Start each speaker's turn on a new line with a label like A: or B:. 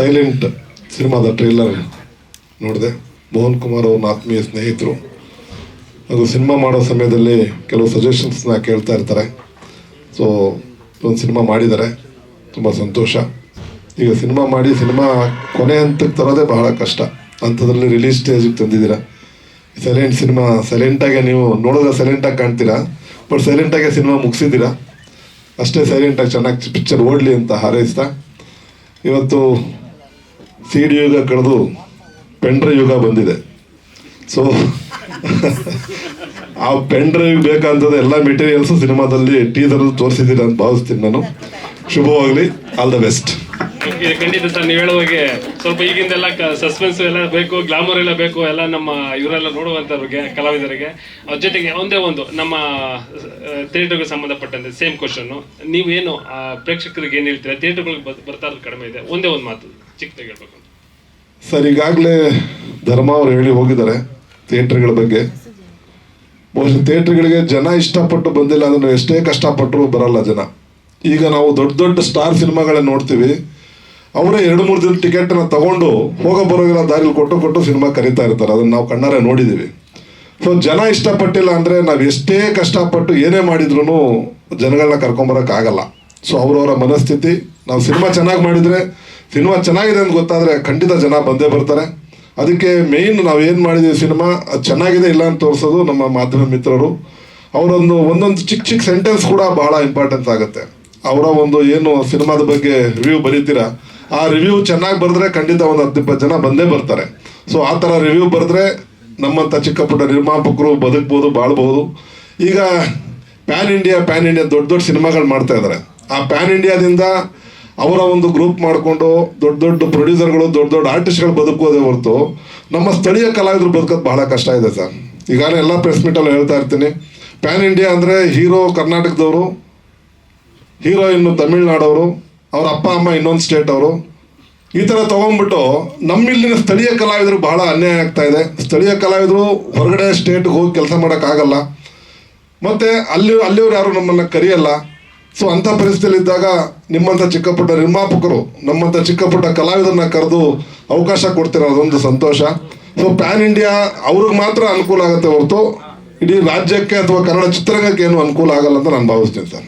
A: Silent ಸಿನಿಮಾದ trailer ನೋಡಿದೆ. ಮೋಹನ್ ಕುಮಾರ್ ಅವ್ರನ್ನ ಆತ್ಮೀಯ ಸ್ನೇಹಿತರು. ಅದು ಸಿನಿಮಾ ಮಾಡೋ ಸಮಯದಲ್ಲಿ ಕೆಲವು ಸಜೆಷನ್ಸ್ನ ಕೇಳ್ತಾ ಇರ್ತಾರೆ. ಸೊ ಒಂದು ಸಿನಿಮಾ ಮಾಡಿದ್ದಾರೆ. ತುಂಬ ಸಂತೋಷ. ಈಗ ಸಿನಿಮಾ ಮಾಡಿ ಸಿನಿಮಾ ಕೊನೆ ಹಂತಕ್ಕೆ ತರೋದೇ ಬಹಳ ಕಷ್ಟ. ಅಂಥದ್ರಲ್ಲಿ ರಿಲೀಸ್ ಸ್ಟೇಜಿಗೆ ತಂದಿದ್ದೀರಾ. ಸೈಲೆಂಟ್ ಸಿನಿಮಾ ಸೈಲೆಂಟಾಗೆ ನೀವು ನೋಡಿದ್ರೆ ಸೈಲೆಂಟಾಗಿ ಕಾಣ್ತೀರಾ. ಬಟ್ ಸೈಲೆಂಟಾಗೆ ಸಿನಿಮಾ ಮುಗಿಸಿದ್ದೀರಾ. ಅಷ್ಟೇ ಸೈಲೆಂಟಾಗಿ ಚೆನ್ನಾಗಿ ಪಿಕ್ಚರ್ ಓಡಲಿ ಅಂತ ಹಾರೈಸ್ತಾ. ಇವತ್ತು ಸಿ ಡಿ ಯುಗ ಕಳೆದು ಪೆಂಡ್ರ ಯುಗ ಬಂದಿದೆ. ಸೊ ಆ ಪೆಂಡ್ರೈವ್ ಬೇಕಂತದ ಎಲ್ಲ ಮೆಟೀರಿಯಲ್ಸ್ ಸಿನಿಮಾದಲ್ಲಿ ಟೀಸರ್ ತೋರಿಸಿದ್ದೀನಿ ಅಂತ ಭಾವಿಸ್ತೀನಿ ನಾನು. ಶುಭವಾಗಲಿ ಆಲ್ ದ ಬೆಸ್ಟ್
B: ಖಂಡಿತ ಸರ್, ನೀವು ಹೇಳುವಾಗೆ ಸ್ವಲ್ಪ ಈಗಿಂದೆಲ್ಲ ಸಸ್ಪೆನ್ಸ್ ಎಲ್ಲ ಬೇಕು ಗ್ಲಾಮರ್ ಎಲ್ಲ ಬೇಕು, ಎಲ್ಲ ನಮ್ಮ ಇವರೆಲ್ಲ ನೋಡುವಂಥವ್ರಿಗೆ ಕಲಾವಿದರಿಗೆ. ಅವ್ರ ಜೊತೆಗೆ ಒಂದೇ ಒಂದು, ನಮ್ಮ ಥಿಯೇಟರ್ಗೆ ಸಂಬಂಧಪಟ್ಟಂತೆ ಸೇಮ್ ಕ್ವಶನ್ ನೀವೇನು ಪ್ರೇಕ್ಷಕರಿಗೆ ಏನು ಹೇಳ್ತೀರಾ? ಥಿಯೇಟರ್ಗಳಿಗೆ ಬರ್ತಾ ಇರೋದು ಕಡಿಮೆ ಇದೆ. ಒಂದೇ ಒಂದು ಮಾತು. ಚಿಕ್ಕದಾಗಿ
A: ಸರ್, ಈಗಾಗಲೇ ಧರ್ಮ ಅವರು ಹೇಳಿ ಹೋಗಿದ್ದಾರೆ ಥಿಯೇಟ್ರ್ಗಳ ಬಗ್ಗೆ. ಬಹುಶಃ ಥಿಯೇಟ್ರ್ಗಳಿಗೆ ಜನ ಇಷ್ಟಪಟ್ಟು ಬಂದಿಲ್ಲ ಅಂದ್ರೆ ಎಷ್ಟೇ ಕಷ್ಟಪಟ್ಟರು ಬರಲ್ಲ ಜನ. ಈಗ ನಾವು ದೊಡ್ಡ ದೊಡ್ಡ ಸ್ಟಾರ್ ಸಿನಿಮಾಗಳನ್ನ ನೋಡ್ತೀವಿ. ಅವರೇ ಎರಡು ಮೂರು ದಿನ ಟಿಕೆಟನ್ನು ತಗೊಂಡು ಹೋಗೋ ಬರೋಗಿಲ್ಲ ದಾರಿಲಿ ಕೊಟ್ಟು ಕೊಟ್ಟು ಸಿನಿಮಾ ಕರೀತಾ ಇರ್ತಾರೆ. ಅದನ್ನು ನಾವು ಕಣ್ಣಾರೆ ನೋಡಿದ್ದೀವಿ. ಸೊ, ಜನ ಇಷ್ಟಪಟ್ಟಿಲ್ಲ ಅಂದರೆ ನಾವು ಎಷ್ಟೇ ಕಷ್ಟಪಟ್ಟು ಏನೇ ಮಾಡಿದ್ರು ಜನಗಳನ್ನ ಕರ್ಕೊಂಬರೋಕ್ಕಾಗಲ್ಲ ಸೊ, ಅವರವರ ಮನಸ್ಥಿತಿ, ನಾವು ಸಿನಿಮಾ ಚೆನ್ನಾಗಿ ಮಾಡಿದರೆ ಸಿನಿಮಾ ಚೆನ್ನಾಗಿದೆ ಅಂತ ಗೊತ್ತಾದರೆ ಖಂಡಿತ ಜನ ಬಂದೇ ಬರ್ತಾರೆ. ಅದಕ್ಕೆ ಮೇಯ್ನ್ ನಾವು ಏನು ಮಾಡಿದ್ದೀವಿ ಸಿನಿಮಾ, ಅದು ಚೆನ್ನಾಗಿದೆ ಇಲ್ಲ ಅಂತ ತೋರಿಸೋದು ನಮ್ಮ ಮಾಧ್ಯಮ ಮಿತ್ರರು. ಅವರೊಂದು ಒಂದೊಂದು ಚಿಕ್ಕ ಚಿಕ್ಕ ಸೆಂಟೆನ್ಸ್ ಕೂಡ ಬಹಳ ಇಂಪಾರ್ಟೆನ್ಸ್ ಆಗುತ್ತೆ. ಅವರ ಒಂದು ಏನು ಸಿನಿಮಾದ ಬಗ್ಗೆ ರಿವ್ಯೂ ಬರೀತೀರಾ, ಆ ರಿವ್ಯೂ ಚೆನ್ನಾಗಿ ಬರೆದ್ರೆ ಖಂಡಿತ ಒಂದು ಹತ್ತು ಇಪ್ಪತ್ತು ಜನ ಬಂದೇ ಬರ್ತಾರೆ. ಸೊ ಆ ಥರ ರಿವ್ಯೂ ಬರೆದ್ರೆ ನಮ್ಮಂಥ ಚಿಕ್ಕ ಪುಟ್ಟ ನಿರ್ಮಾಪಕರು ಬದುಕ್ಬೋದು ಬಾಳ್ಬೋದು ಈಗ ಪ್ಯಾನ್ ಇಂಡಿಯಾ ಪ್ಯಾನ್ ಇಂಡಿಯಾ ದೊಡ್ಡ ದೊಡ್ಡ ಸಿನಿಮಾಗಳು ಮಾಡ್ತಾ ಇದ್ದಾರೆ ಆ ಪ್ಯಾನ್ ಇಂಡಿಯಾದಿಂದ ಅವರ ಒಂದು ಗ್ರೂಪ್ ಮಾಡಿಕೊಂಡು ದೊಡ್ಡ ದೊಡ್ಡ ಪ್ರೊಡ್ಯೂಸರ್ಗಳು, ದೊಡ್ಡ ದೊಡ್ಡ ಆರ್ಟಿಸ್ಟ್ಗಳು ಬದುಕೋದೇ ಹೊರತು ನಮ್ಮ ಸ್ಥಳೀಯ ಕಲಾವಿದರು ಬದುಕೋದು ಬಹಳ ಕಷ್ಟ ಇದೆ ಸರ್. ಈಗಾಗಲೇ ಎಲ್ಲ ಪ್ರೆಸ್ ಮೀಟಲ್ಲಿ ಹೇಳ್ತಾ ಇರ್ತೀನಿ. ಪ್ಯಾನ್ ಇಂಡಿಯಾ ಅಂದರೆ ಹೀರೋ ಕರ್ನಾಟಕದವರು ಹೀರೋಯಿನ್ನು ತಮಿಳ್ನಾಡವರು, ಅವ್ರ ಅಪ್ಪ, ಅಮ್ಮ ಇನ್ನೊಂದು ಸ್ಟೇಟ್ ಅವರು. ಈ ಥರ ತೊಗೊಂಡ್ಬಿಟ್ಟು ನಮ್ಮಿಲ್ಲಿನ ಸ್ಥಳೀಯ ಕಲಾವಿದರು ಬಹಳ ಅನ್ಯಾಯ ಆಗ್ತಾ ಇದೆ. ಸ್ಥಳೀಯ ಕಲಾವಿದರು ಹೊರಗಡೆ ಸ್ಟೇಟ್ಗೆ ಹೋಗಿ ಕೆಲಸ ಮಾಡೋಕ್ಕಾಗಲ್ಲ ಮತ್ತು ಅಲ್ಲಿ ಅಲ್ಲಿಯವ್ರು ಯಾರು ನಮ್ಮನ್ನು ಕರೆಯಲ್ಲ. ಸೊ ಅಂಥ ಪರಿಸ್ಥಿತಿಯಲ್ಲಿದ್ದಾಗ ನಿಮ್ಮಂಥ ಚಿಕ್ಕ ಪುಟ್ಟ ನಿರ್ಮಾಪಕರು, ನಮ್ಮಂಥ ಚಿಕ್ಕ ಪುಟ್ಟ ಕಲಾವಿದರನ್ನ ಕರೆದು ಅವಕಾಶ ಕೊಡ್ತಿರೋ ಅದೊಂದು ಸಂತೋಷ. ಸೊ ಪ್ಯಾನ್ ಇಂಡಿಯಾ ಅವ್ರಿಗೆ ಮಾತ್ರ ಅನುಕೂಲ ಆಗುತ್ತೆ ಹೊರತು, ಇಡೀ ರಾಜ್ಯಕ್ಕೆ ಅಥವಾ ಕನ್ನಡ ಚಿತ್ರರಂಗಕ್ಕೆ ಏನು ಅನುಕೂಲ ಆಗಲ್ಲ ಅಂತ ನಾನು ಭಾವಿಸ್ತೀನಿ ಸರ್.